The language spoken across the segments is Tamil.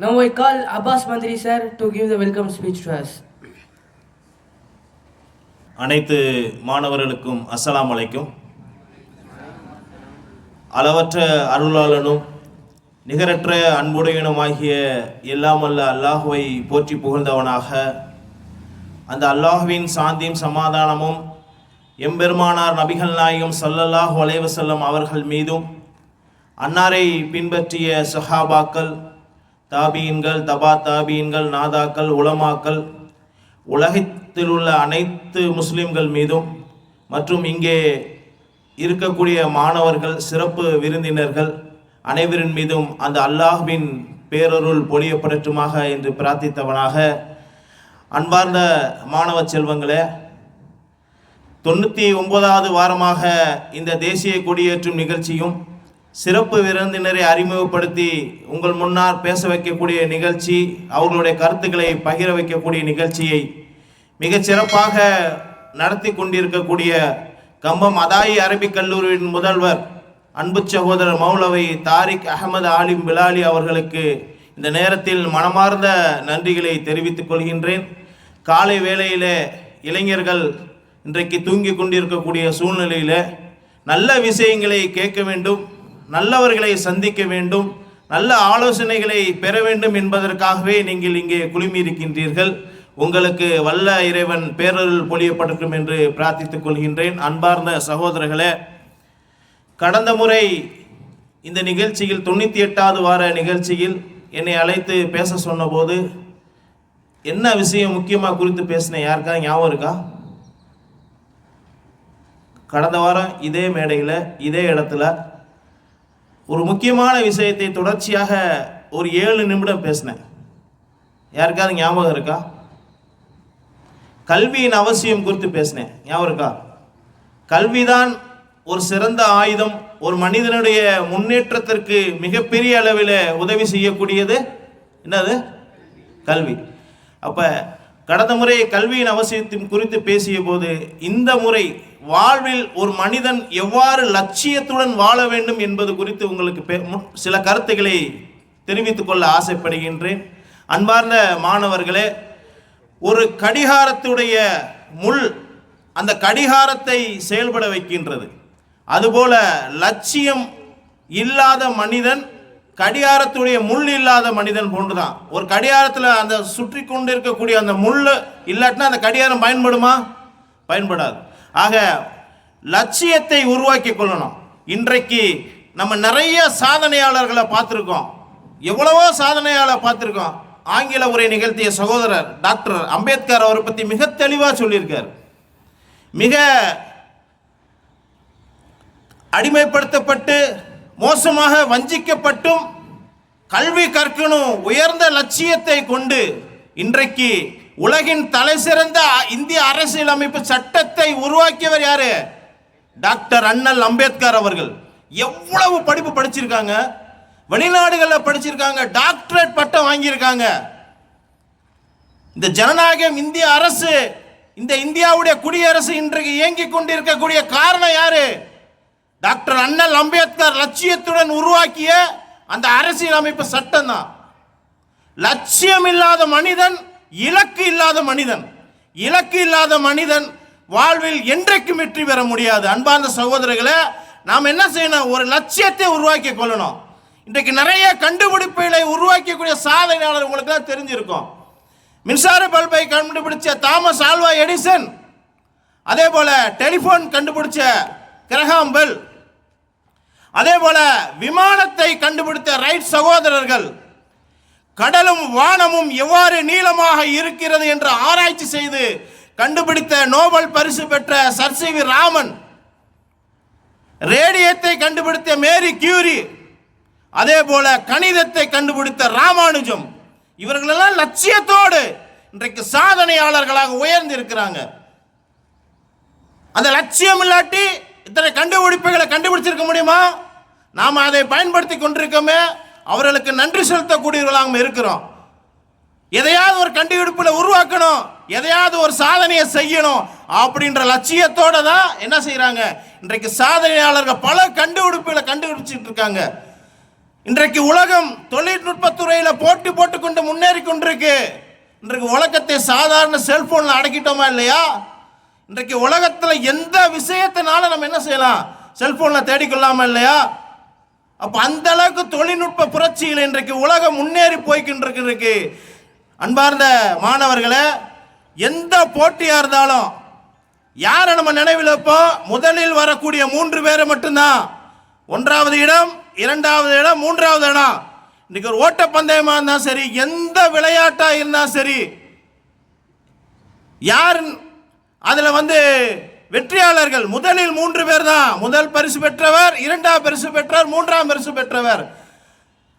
Now I call Abbas Mandri sir to give the welcome speech to us. அனைத்து மாணவர்களுக்கும் அஸ்ஸலாம் அலைக்கும் அளவற்ற அருளாளனும் நிகரற்ற அன்புடையனுமாகிய எல்லாமல்ல அல்லாஹுவை போற்றி புகழ்ந்தவனாக அந்த அல்லாஹுவின் சாந்தியும் சமாதானமும் எம்பெருமானார் நபிகள் நாயகம் சல்லல்லாஹு அலைவசல்லம் அவர்கள் மீதும் அன்னாரை பின்பற்றிய சஹாபாக்கள் தாபீன்கள் தபா தாபீன்கள் நாதாக்கள் உலமாக்கள் உலகத்தில் உள்ள அனைத்து முஸ்லிம்கள் மீதும் மற்றும் இங்கே இருக்கக்கூடிய மாணவர்கள் சிறப்பு விருந்தினர்கள் அனைவரின் மீதும் அந்த அல்லாஹ்வின் பேரருள் பொழியப்படட்டுமாக என்று பிரார்த்தித்தவனாக. அன்பார்ந்த மாணவ செல்வங்களே தொண்ணூற்றி ஒன்பதாவது வாரமாக இந்த தேசிய கொடியேற்றும் நிகழ்ச்சியும் சிறப்பு விருந்தினரை அறிமுகப்படுத்தி உங்கள் முன்னார் பேச வைக்கக்கூடிய நிகழ்ச்சி அவர்களுடைய கருத்துக்களை பகிர வைக்கக்கூடிய நிகழ்ச்சியை மிகச் சிறப்பாக நடத்தி கொண்டிருக்கக்கூடிய கம்பம் அதாயி அரபிக் கல்லூரியின் முதல்வர் அன்பு சகோதரர் மௌலவை தாரிக் அகமது ஆலிம் பிலாலி அவர்களுக்கு இந்த நேரத்தில் மனமார்ந்த நன்றிகளை தெரிவித்துக் கொள்கின்றேன். காலை வேளையிலே இளைஞர்கள் இன்றைக்கு தூங்கி கொண்டிருக்கக்கூடிய சூழ்நிலையில் நல்ல விஷயங்களை கேட்க வேண்டும். நல்லவர்களை சந்திக்க வேண்டும். நல்ல ஆலோசனைகளை பெற வேண்டும் என்பதற்காகவே நீங்கள் இங்கே குழுமியிருக்கின்றீர்கள். உங்களுக்கு வல்ல இறைவன் பேரருள் பொழியப்பட்டிருக்கும் என்று பிரார்த்தித்துக் கொள்கின்றேன். அன்பார்ந்த சகோதரர்களே கடந்த முறை இந்த நிகழ்ச்சியில் தொண்ணூற்றி எட்டாவது வார நிகழ்ச்சியில் என்னை அழைத்து பேச சொன்னபோது என்ன விஷயம் முக்கியமாக குறித்து பேசினேன் யாருக்கா? ஞாபகம் இருக்கா? கடந்த வாரம் இதே மேடையில் இதே இடத்துல ஒரு முக்கியமான விஷயத்தை தொடர்ச்சியாக ஒரு ஏழு நிமிடம் பேசினேன். யாருக்காவது ஞாபகம் இருக்கா? கல்வியின் அவசியம் குறித்து பேசினேன். ஞாபகம் இருக்கா? கல்விதான் ஒரு சிறந்த ஆயுதம். ஒரு மனிதனுடைய முன்னேற்றத்திற்கு மிகப்பெரிய அளவில் உதவி செய்யக்கூடியது என்னது? கல்வி. அப்போ கடந்த முறை கல்வியின் அவசியத்தின் குறித்து பேசிய போது இந்த முறை வாழ்வில் ஒரு மனிதன் எவ்வாறு லட்சியத்துடன் வாழ வேண்டும் என்பது குறித்து உங்களுக்கு சில கருத்துக்களை தெரிவித்துக் கொள்ள ஆசைப்படுகின்றேன். அன்பார்ந்த மாணவர்களே ஒரு கடிகாரத்துடைய முள் அந்த கடிகாரத்தை செயல்பட வைக்கின்றது. அதுபோல லட்சியம் இல்லாத மனிதன் கடிகாரத்துடைய முள் இல்லாத மனிதன் போன்றுதான். ஒரு கடிகாரத்தில் அந்த சுற்றி கொண்டு இருக்கக்கூடிய அந்த முள் இல்லாட்டினா அந்த கடிகாரம் பயன்படுமா? பயன்படாது. ஆக லட்சியத்தை உருவாக்கி கொள்ளணும். இன்றைக்கு நம்ம நிறைய சாதனையாளர்களை பார்த்துருக்கோம். எவ்வளவோ சாதனையாளர் பார்த்துருக்கோம். ஆங்கில உரை நிகழ்த்திய சகோதரர் டாக்டர் அம்பேத்கர் அவரை பற்றி மிக தெளிவாக சொல்லியிருக்கார். மிக அடிமைப்படுத்தப்பட்டு மோசமாக வஞ்சிக்கப்பட்டும் கல்வி கற்கணும் உயர்ந்த லட்சியத்தை கொண்டு இன்றைக்கு உலகின் தலை சிறந்த இந்திய அரசியலமைப்பு சட்டத்தை உருவாக்கியவர் யாரு? டாக்டர் அண்ணல் அம்பேத்கர் அவர்கள். எவ்வளவு படிப்பு படிச்சிருக்காங்க? வெளிநாடுகளில் படிச்சிருக்காங்க டாக்டரேட் பட்டம் வாங்கியிருக்காங்க. இந்த ஜனநாயகம் இந்திய அரசு இந்த இந்தியாவுடைய குடியரசு இன்றைக்கு இயங்கிக் கொண்டிருக்கக்கூடிய காரணம் யாரு? டாக்டர் அண்ணல் அம்பேத்கர் லட்சியத்துடன் உருவாக்கிய அந்த அரசியல் அமைப்பு சட்டம் தான் லட்சியம் இல்லாத மனிதன் இலக்கு இல்லாத மனிதன் இலக்கு இல்லாத மனிதன் வாழ்வில் என்றைக்கும் வெற்றி பெற முடியாது. அன்பார்ந்த சகோதரர்களை நாம் என்ன செய்யணும்? ஒரு லட்சியத்தை உருவாக்கி கொள்ளணும். இன்றைக்கு நிறைய கண்டுபிடிப்புகளை உருவாக்கக்கூடிய சாதனையாளர் உங்களுக்கு தான் தெரிஞ்சிருக்கும். மின்சார பல்பை கண்டுபிடிச்ச தாமஸ் ஆல்வா எடிசன் அதே போல டெலிபோன் கண்டுபிடிச்ச கிரகாம் பெல் அதே போல விமானத்தை கண்டுபிடித்த ரைட் சகோதரர்கள் கடலும் வானமும் எவ்வாறு நீளமாக இருக்கிறது என்று ஆராய்ச்சி செய்து கண்டுபிடித்த நோபல் பரிசு பெற்ற சர் சி வி ராமன். ரேடியத்தை கண்டுபிடித்த மேரி கியூரி அதே போல கணிதத்தை கண்டுபிடித்த ராமானுஜம். இவர்களெல்லாம் லட்சியத்தோடு இன்றைக்கு சாதனையாளர்களாக உயர்ந்து இருக்கிறாங்க அந்த லட்சியம் இல்லாட்டி இத்தனை கண்டுபிடிப்புகளை கண்டுபிடிச்சிருக்க முடியுமா? நாம் அதை பயன்படுத்தி கொண்டிருக்கோமே. அவர்களுக்கு நன்றி செலுத்தக்கூடியவர்களாக இருக்கிறோம். எதையாவது ஒரு கண்டுபிடிப்பில் உருவாக்கணும் எதையாவது ஒரு சாதனையை செய்யணும் அப்படின்ற லட்சியத்தோட தான் என்ன செய்கிறாங்க இன்றைக்கு சாதனையாளர்கள் பல கண்டுபிடிப்புகளை கண்டுபிடிச்சிட்டு இருக்காங்க. இன்றைக்கு உலகம் தொழில்நுட்பத்துறையில் போட்டி போட்டுக்கொண்டு முன்னேறி கொண்டிருக்கு. இன்றைக்கு உலகத்தை சாதாரண செல்ஃபோனில் அடக்கிட்டோமா இல்லையா? இன்றைக்கு உலகத்தில் எந்த விஷயத்தினால நம்ம என்ன செய்யலாம்? செல்போன்ல தேடிக்கொள்ளாமல் இல்லையா? அப்ப அந்த அளவுக்கு தொழில்நுட்ப புரட்சியில் இன்றைக்கு உலகம் முன்னேறி போய்கின்றிருக்கு அன்பார்ந்த மாணவர்களே எந்த போட்டியா இருந்தாலும் யாரை நம்ம நினைவில் வைப்போம்? முதலில் வரக்கூடிய மூன்று பேரை மட்டும்தான். ஒன்றாவது இடம் இரண்டாவது இடம் மூன்றாவது இடம். இன்னைக்கு ஒரு ஓட்டப்பந்தயமா இருந்தா சரி எந்த விளையாட்டா இருந்தா சரி யார் அதுல வந்து வெற்றியாளர்கள் முதலில் மூன்று பேர் தான் முதல் பரிசு பெற்றவர் இரண்டாம் பரிசு பெற்றவர் மூன்றாம் பரிசு பெற்றவர்.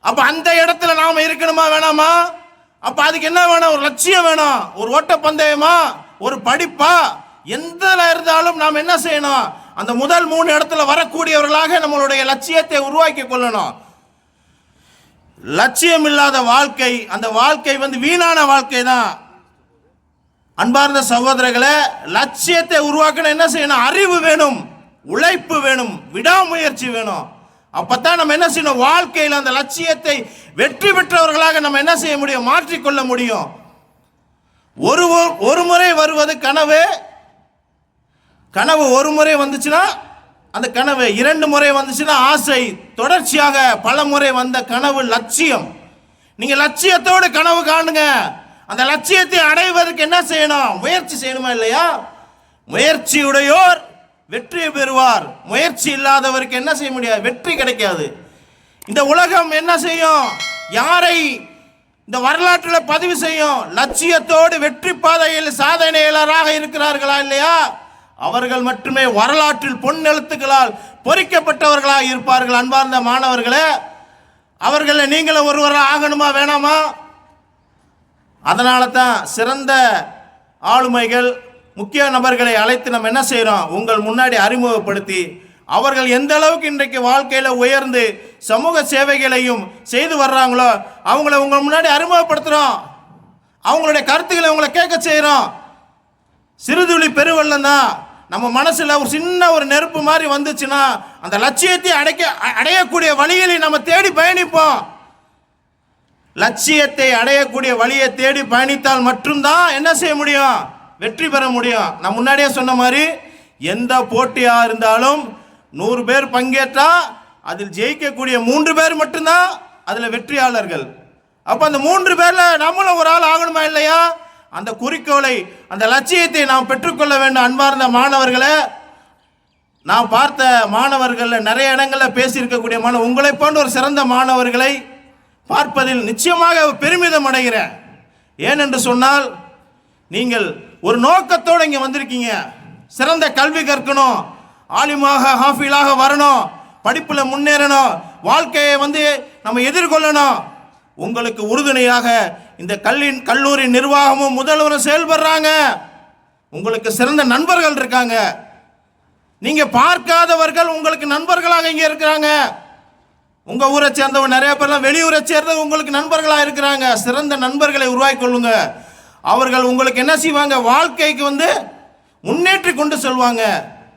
அப்ப அந்த இடத்துல நாம இருக்கணுமா வேணாமா? அப்ப அதுக்கு என்ன வேணும்? ஒரு லட்சியம் வேணும். ஒரு ஓட்டப்பந்தயமா? ஒரு படிப்பா? எந்த இருந்தாலும் நாம் என்ன செய்யணும்? அந்த முதல் மூணு இடத்துல வரக்கூடியவர்களாக நம்மளுடைய லட்சியத்தை உருவாக்கி கொள்ளணும். லட்சியம் இல்லாத வாழ்க்கை அந்த வாழ்க்கை வந்து வீணான வாழ்க்கை தான் அன்பார்ந்த சகோதரர்களே லட்சியத்தை உருவாக்கணும் என்ன செய்யணும்? அறிவு வேணும் உழைப்பு வேணும் விடாமுயற்சி வேணும். அப்பத்தான் நம்ம என்ன செய்யணும்? வாழ்க்கையில் அந்த லட்சியத்தை வெற்றி பெற்றவர்களாக நம்ம என்ன செய்ய முடியும்? மாற்றிக்கொள்ள முடியும். ஒரு ஒரு முறை வருவது கனவு. கனவு ஒரு முறை வந்துச்சுன்னா அந்த கனவு இரண்டு முறை வந்துச்சுன்னா ஆசை. தொடர்ச்சியாக பல முறை வந்த கனவு லட்சியம். நீங்க லட்சியத்தோடு கனவு காணுங்க. அந்த லட்சியத்தை அடைவதற்கு என்ன செய்யணும்? முயற்சி செய்யணுமா இல்லையா? முயற்சியுடையோர் வெற்றி பெறுவார். முயற்சி இல்லாதவருக்கு என்ன செய்ய முடியாது? வெற்றி கிடைக்காது. இந்த உலகம் என்ன செய்யும்? யாரை இந்த வரலாற்றில் பதிவு செய்யும்? லட்சியத்தோடு வெற்றி பாதையில் சாதனையாளராக இருக்கிறார்களா இல்லையா? அவர்கள் மட்டுமே வரலாற்றில் பொன் எழுத்துக்களால் பொறிக்கப்பட்டவர்களாக இருப்பார்கள். அன்பார்ந்த மாணவர்களே அவர்களை நீங்களும் ஒருவராக ஆகணுமா வேணாமா? அதனால தான் சிறந்த ஆளுமைகள் முக்கிய நபர்களை அழைத்து நம்ம என்ன செய்கிறோம் உங்கள் முன்னாடி அறிமுகப்படுத்தி அவர்கள் எந்த அளவுக்கு இன்றைக்கு வாழ்க்கையில் உயர்ந்து சமூக சேவைகளையும் செய்து வர்றாங்களோ அவங்கள உங்கள் முன்னாடி அறிமுகப்படுத்துகிறோம் அவங்களுடைய கருத்துக்களை அவங்கள கேட்க செய்கிறோம் சிறுதுளி பெருவெள்ளம் தான். நம்ம மனசில் ஒரு சின்ன ஒரு நெருப்பு மாதிரி வந்துச்சுன்னா அந்த லட்சியத்தை அடைக்க அடையக்கூடிய வழிகளை நம்ம தேடி பயணிப்போம். லட்சியத்தை அடையக்கூடிய வழியை தேடி பயணித்தால் மட்டும்தான் என்ன செய்ய முடியும்? வெற்றி பெற முடியும். நான் முன்னாடியே சொன்ன மாதிரி எந்த போட்டியாக இருந்தாலும் நூறு பேர் பங்கேற்றா அதில் ஜெயிக்கக்கூடிய மூன்று பேர் மட்டும்தான் அதில் வெற்றியாளர்கள். அப்போ அந்த மூன்று பேரில் நம்மளும் ஒரு ஆள் ஆகணுமா இல்லையா? அந்த குறிக்கோளை அந்த லட்சியத்தை நாம் பெற்றுக்கொள்ள வேண்டும் அன்பார்ந்த மாணவர்களை. நான் பார்த்த மாணவர்களில் நிறைய இடங்களில் பேசியிருக்கக்கூடிய மாணவ உங்களை போன்ற ஒரு சிறந்த மாணவர்களை பார்ப்பதில் நிச்சயமாக பெருமிதம் அடைகிறேன். ஏனென்று சொன்னால் நீங்கள் ஒரு நோக்கத்தோடு இங்கே வந்திருக்கீங்க. சிறந்த கல்வி கற்கணும் ஆலிமாக ஹாஃபிலாக வரணும் படிப்பில் முன்னேறணும் வாழ்க்கையை வந்து நம்ம எதிர்கொள்ளணும். உங்களுக்கு உறுதுணையாக இந்த கல்வி கல்லூரி நிர்வாகமும் முதல்வரும் செயல்படுறாங்க. உங்களுக்கு சிறந்த நண்பர்கள் இருக்காங்க. நீங்கள் பார்க்காதவர்கள் உங்களுக்கு நண்பர்களாக இங்கே இருக்கிறாங்க. உங்க ஊரை சேர்ந்தவங்க நிறைய பேர்லாம் வெளியூரை சேர்ந்தவங்க உங்களுக்கு நண்பர்களாக இருக்கிறாங்க. சிறந்த நண்பர்களை உருவாக்கி கொள்ளுங்க. அவர்கள் உங்களுக்கு என்ன செய்வாங்க? வாழ்க்கைக்கு வந்து முன்னேற்றி கொண்டு செல்வாங்க.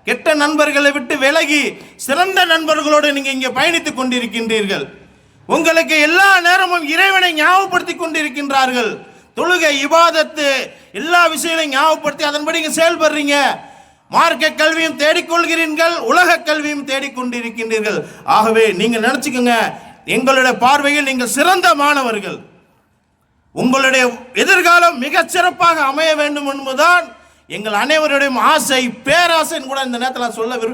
கெட்ட நண்பர்களை விட்டு விலகி சிறந்த நண்பர்களோடு நீங்க இங்கே பயணித்துக் கொண்டிருக்கின்றீர்கள். உங்களுக்கு எல்லா நேரமும் இறைவனை ஞாபகப்படுத்தி கொண்டிருக்கின்றார்கள். தொழுகை இபாதத்து எல்லா விஷயங்களையும் ஞாபகப்படுத்தி அதன்படி இங்கே செயல்படுறீங்க. மார்க்க கல்வியும் தேடிக்கொள்கிறீர்கள் உலக கல்வியும் தேடிக்கொண்டிருக்கின்றீர்கள் ஆகவே நீங்கள் நினச்சிக்கோங்க எங்களுடைய பார்வையில் நீங்கள் சிறந்த மாணவர்கள். உங்களுடைய எதிர்காலம் மிகச் சிறப்பாக அமைய வேண்டும் என்பதுதான் எங்கள் அனைவருடைய ஆசை. பேராசைன்னு கூட இந்த நேரத்தில் நான் சொல்ல விரு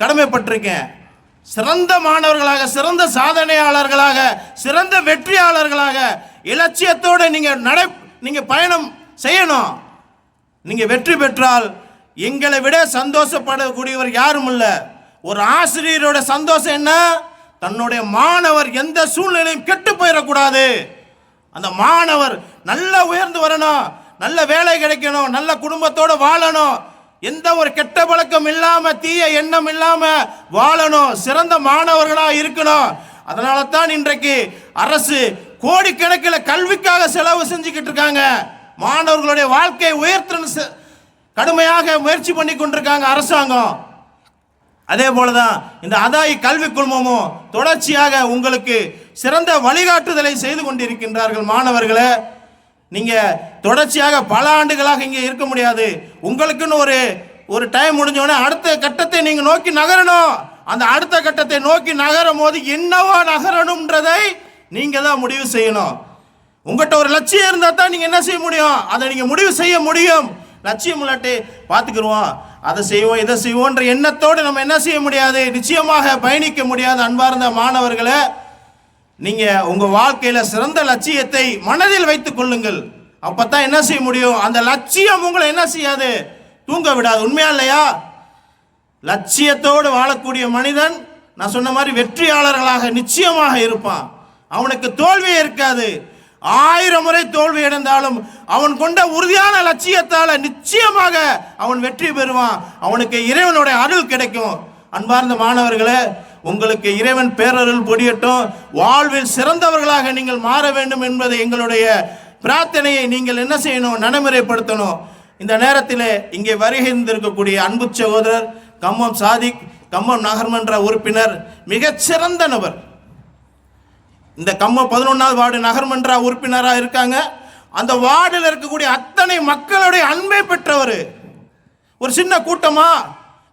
கடமைப்பட்டிருக்கேன். சிறந்த மாணவர்களாக சிறந்த சாதனையாளர்களாக சிறந்த வெற்றியாளர்களாக இலட்சியத்தோடு நீங்கள் நடை நீங்கள் பயணம் செய்யணும். நீங்கள் வெற்றி பெற்றால் எங்களை விட சந்தோஷப்படக்கூடியவர் யாரும் இல்லை. ஒரு ஆசிரியரோட சந்தோஷம் என்ன? தன்னுடைய மாணவர் எந்த சூழ்நிலையும் கெட்டு போயிடக்கூடாது. அந்த மாணவர் நல்லா உயர்ந்து வரணும் நல்ல வேலை கிடைக்கணும் நல்ல குடும்பத்தோடு வாழணும். எந்த ஒரு கெட்ட பழக்கம் இல்லாம தீய எண்ணம் இல்லாம வாழணும். சிறந்த மாணவர்களா இருக்கணும். அதனால தான் இன்றைக்கு அரசு கோடிக்கணக்கில் கல்விக்காக செலவு செஞ்சுக்கிட்டு இருக்காங்க. மாணவர்களுடைய வாழ்க்கையை உயர்த்தணும் கடுமையாக முயற்சி பண்ணி கொண்டிருக்காங்க அரசாங்கம். அதே போல தான் இந்த அதாயி கல்வி குழுமமும் தொடர்ச்சியாக உங்களுக்கு சிறந்த வழிகாட்டுதலை செய்து கொண்டிருக்கின்றார்கள் மாணவர்களே. நீங்க தொடர்ச்சியாக பல ஆண்டுகளாக இங்கே இருக்க முடியாது. உங்களுக்குன்னு ஒரு ஒரு டைம் முடிஞ்சோடனே அடுத்த கட்டத்தை நீங்க நோக்கி நகரணும். அந்த அடுத்த கட்டத்தை நோக்கி நகரும் போது என்னவா நகரணும்ன்றதை நீங்க தான் முடிவு செய்யணும். உங்கள்கிட்ட ஒரு லட்சியம் இருந்தால் தான் நீங்கள் என்ன செய்ய முடியும்? அதை நீங்கள் முடிவு செய்ய முடியும். லட்சியம் இல்லாட்டி பார்த்துக்கிடுவோம் அதை செய்வோம் இதை செய்வோன்ற எண்ணத்தோடு நம்ம என்ன செய்ய முடியாது? நிச்சயமாக பயணிக்க முடியாது அன்பார்ந்த மாணவர்களை. நீங்கள் உங்கள் வாழ்க்கையில் சிறந்த லட்சியத்தை மனதில் வைத்துக் கொள்ளுங்கள். அப்போ தான் என்ன செய்ய முடியும்? அந்த லட்சியம் உங்களை என்ன செய்யாது? தூங்க விடாது. உண்மையா இல்லையா? லட்சியத்தோடு வாழக்கூடிய மனிதன் நான் சொன்ன மாதிரி வெற்றியாளர்களாக நிச்சயமாக இருப்பான். அவனுக்கு தோல்வியே இருக்காது. ஆயிரம் முறை தோல்வி அடைந்தாலும் அவன் கொண்ட உறுதியான லட்சியத்தால் நிச்சயமாக அவன் வெற்றி பெறுவான். அவனுக்கு இறைவனுடைய அருள் கிடைக்கும். அன்பார்ந்த மாணவர்களே உங்களுக்கு இறைவன் பேரருள் பொடியட்டும். வாழ்வில் சிறந்தவர்களாக நீங்கள் மாற வேண்டும் என்பது எங்களுடைய பிரார்த்தனையை நீங்கள் என்ன செய்யணும்? நடைமுறைப்படுத்தணும். இந்த நேரத்தில் இங்கே வருகின்றிருக்கக்கூடிய அன்பு சகோதரர் கம்மம் சாதிக் கம்மம் நகர்மன்ற உறுப்பினர் மிகச்சிறந்த நபர். இந்த கம்மம் பதினொன்றாவது வார்டு நகர்மன்ற உறுப்பினராக இருக்காங்க. அந்த வார்டில் இருக்கக்கூடிய அத்தனை மக்களுடைய அன்பை பெற்றவர். ஒரு சின்ன கூட்டமா?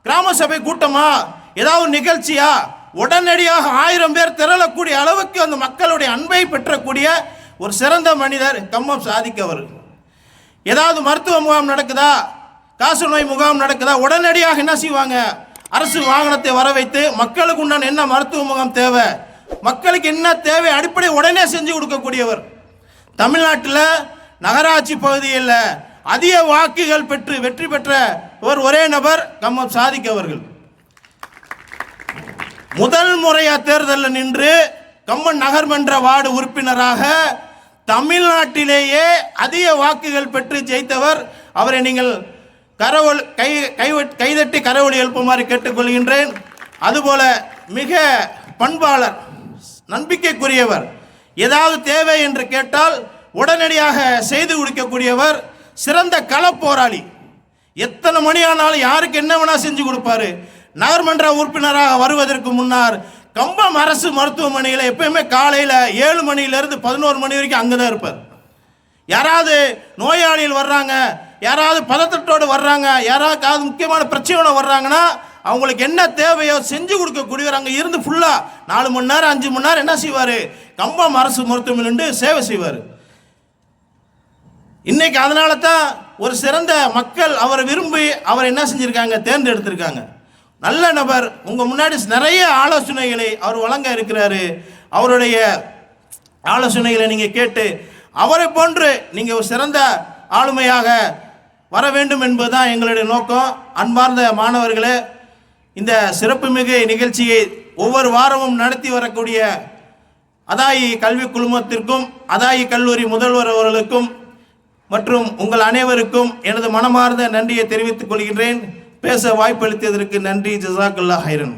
கிராம சபை கூட்டமா? ஏதாவது நிகழ்ச்சியா? உடனடியாக ஆயிரம் பேர் திரளக்கூடிய அளவுக்கு அந்த மக்களுடைய அன்பை பெற்றக்கூடிய ஒரு சிறந்த மனிதர் கம்மம் சாதிக்கவர். ஏதாவது மருத்துவ முகாம் நடக்குதா? காசு நோய் முகாம் நடக்குதா? உடனடியாக என்ன செய்வாங்க? அரசு வாகனத்தை வர வைத்து மக்களுக்கு உண்டான என்ன மருத்துவ முகாம் தேவை? மக்களுக்கு என்ன தேவை அடிப்படை உடனே செஞ்சு கொடுக்கக்கூடியவர். தமிழ்நாட்டில் நகராட்சி பகுதியில் அதிக வாக்குகள் பெற்று வெற்றி பெற்ற ஒரு ஒரே நபர் கம்மம் சாதிக் அவர்கள். முதல் முறையாக தேர்தலில் நின்று கம்மன் நகர்மன்ற வார்டு உறுப்பினராக தமிழ்நாட்டிலேயே அதிக வாக்குகள் பெற்று ஜெயித்தவர் அவரை நீங்கள் கரவொல் கை கை கைதட்டி கரவொலி எழுப்புமாறு கேட்டுக்கொள்கின்றேன். அதுபோல மிக பண்பாளர் நம்பிக்கைக்குரியவர். ஏதாவது தேவை என்று கேட்டால் உடனடியாக செய்து கொடுக்கக்கூடியவர் சிறந்த களப்போராளி. எத்தனை மணி ஆனாலும் யாருக்கு என்ன வேணால் செஞ்சு கொடுப்பாரு. நகர்மன்ற உறுப்பினராக வருவதற்கு முன்னார் கம்பம் அரசு மருத்துவமனையில் எப்பயுமே காலையில் ஏழு மணியிலேருந்து பதினோரு மணி வரைக்கும் அங்கே தான் இருப்பார். யாராவது நோயாளிகள் வர்றாங்க யாராவது பதத்தட்டோடு வர்றாங்க யாராவது முக்கியமான பிரச்சனை வர்றாங்கன்னா அவங்களுக்கு என்ன தேவையோ செஞ்சு கொடுக்கக்கூடியவர் அங்கே இருந்து ஃபுல்லாக நாலு மணி நேரம் அஞ்சு மணி நேரம் என்ன செய்வார்? கம்பம் அரசு மருத்துவமனை சேவை செய்வார். இன்னைக்கு அதனால தான் ஒரு சிறந்த மக்கள் அவரை விரும்பி அவரை என்ன செஞ்சுருக்காங்க? தேர்ந்தெடுத்திருக்காங்க. நல்ல நபர். உங்கள் முன்னாடி நிறைய ஆலோசனைகளை அவர் வழங்க இருக்கிறாரு. அவருடைய ஆலோசனைகளை நீங்கள் கேட்டு அவரை போன்று நீங்கள் ஒரு சிறந்த ஆளுமையாக வர வேண்டும் என்பதுதான் எங்களுடைய நோக்கம். அன்பார்ந்த மாணவர்களே இந்த சிறப்புமிகு நிகழ்ச்சியை ஒவ்வொரு வாரமும் நடத்தி வரக்கூடிய அதாயி கல்வி குழுமத்திற்கும் அதாயி கல்லூரி முதல்வர் அவர்களுக்கும் மற்றும் உங்கள் அனைவருக்கும் எனது மனமார்ந்த நன்றியை தெரிவித்துக் கொள்கின்றேன். பேச வாய்ப்பளித்ததற்கு நன்றி. ஜசாக்குல்லா ஹைரன்